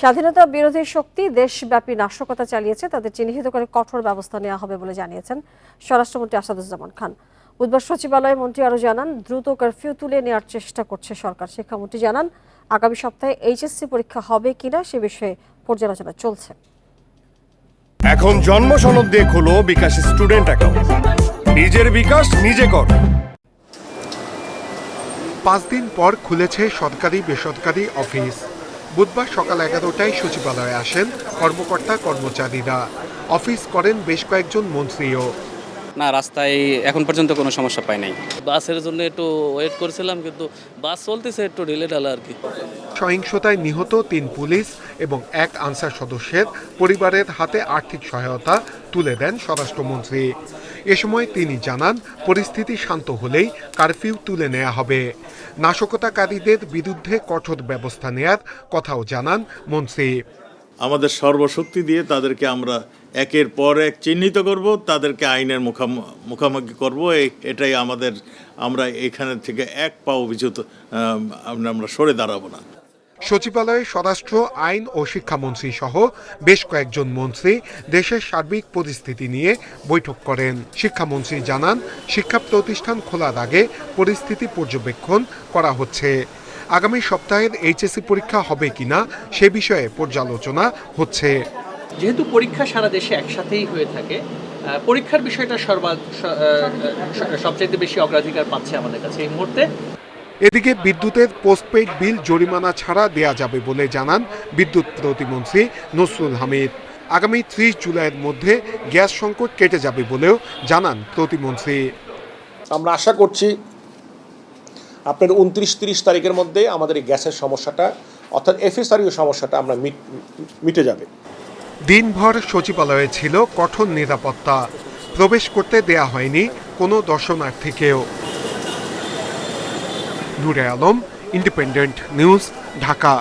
স্বাধীনতা বিরোধী শক্তি দেশব্যাপী নাশকতা চালিয়েছে তাদের চিহ্নিত করে কঠোর ব্যবস্থা নেওয়া হবে বলে জানিয়েছেন স্বরাষ্ট্রমন্ত্রী আসাদুজ্জামান খান। বুধবার সচিবালয়ে মন্ত্রী আরও জানান দ্রুত কারফিউ তুলে নেওয়ার চেষ্টা করছে সরকার। শিক্ষামন্ত্রী জানান আগামী সপ্তাহে এইচএসসি পরীক্ষা হবে কিনা সে বিষয়ে পর্যালোচনা চলছে। এখন জন্ম সনদ দিয়ে খোলো বিকাশ স্টুডেন্ট অ্যাকাউন্ট। নিজের বিকাশ নিজে কর। পাঁচ দিন পর খুলেছে সরকারি বেসরকারি অফিস। বুধবার সকাল এগারোটায় সচিবালয়ে আসেন কর্মকর্তা কর্মচারীরা। অফিস করেন বেশ কয়েকজন মন্ত্রীও। না রাস্তায় এখন পর্যন্ত কোনো সমস্যা পাই নাই। বাসের জন্য একটু ওয়েট করছিলাম কিন্তু বাস চলতেছে একটু ঢিলে ঢালা আর কি। সহিংসতায় নিহত তিন পুলিশ এবং এক আনসার সদস্যের পরিবারের হাতে আর্থিক সহায়তা তুলে দেন স্বরাষ্ট্রমন্ত্রী। এ সময় তিনি জানান, পরিস্থিতি শান্ত হলেই কারফিউ তুলে নেওয়া হবে। নাশকতাকারীদের বিরুদ্ধে কঠোর ব্যবস্থা নেয়ার কথাও জানান মন্ত্রী। আমাদের সর্বশক্তি দিয়ে তাদেরকে আমরা একের পর এক চিহ্নিত করব, তাদেরকে আইনের মুখাম- মুখামুখি করব। এটাই আমাদের, আমরা এখানে থেকে এক পাও আমরা আমরা সরে দাঁড়াবো না। সচিবালয়ে স্বরাষ্ট্র আইন ও শিক্ষামন্ত্রী সহ বেশ কয়েকজন মন্ত্রী দেশের সার্বিক পরিস্থিতি নিয়ে বৈঠক করেন। শিক্ষামন্ত্রী জানান শিক্ষা প্রতিষ্ঠান খোলার আগে পরিস্থিতি পর্যবেক্ষণ করা হচ্ছে। আগামী সপ্তাহের এইচএসসি পরীক্ষা হবে কিনা সে বিষয়ে পর্যালোচনা হচ্ছে। যেহেতু পরীক্ষা সারা দেশে একসাথেই হয়ে থাকে পরীক্ষার বিষয়টা সর্বা স- আহ, বেশি অগ্রাধিকার পাচ্ছে আমাদের কাছে এই মুহূর্তে। এদিকে বিদ্যুতের পোস্টপেইড বিল জরিমানা ছাড়া দেয়া যাবে বলে জানান বিদ্যুৎ প্রতিমন্ত্রী নসরুল হামিদ। আগামী ত্রিশ জুলাইয়ের মধ্যে গ্যাস সংকট কেটে যাবে বলেও জানান প্রতিমন্ত্রী। আমরা আশা করছি আপনার উনত্রিশ তিরিশ তারিখের মধ্যে আমাদের এই গ্যাসের সমস্যাটা অর্থাৎ এফএসআরইউ সমস্যাটা আমরা মিট- মিটে যাবে। দিনভর সচিবালয়ে ছিল কঠোর নিরাপত্তা। প্রবেশ করতে দেয়া হয়নি কোনো দর্শনার্থীকেও। Nure Alam independent news Dhaka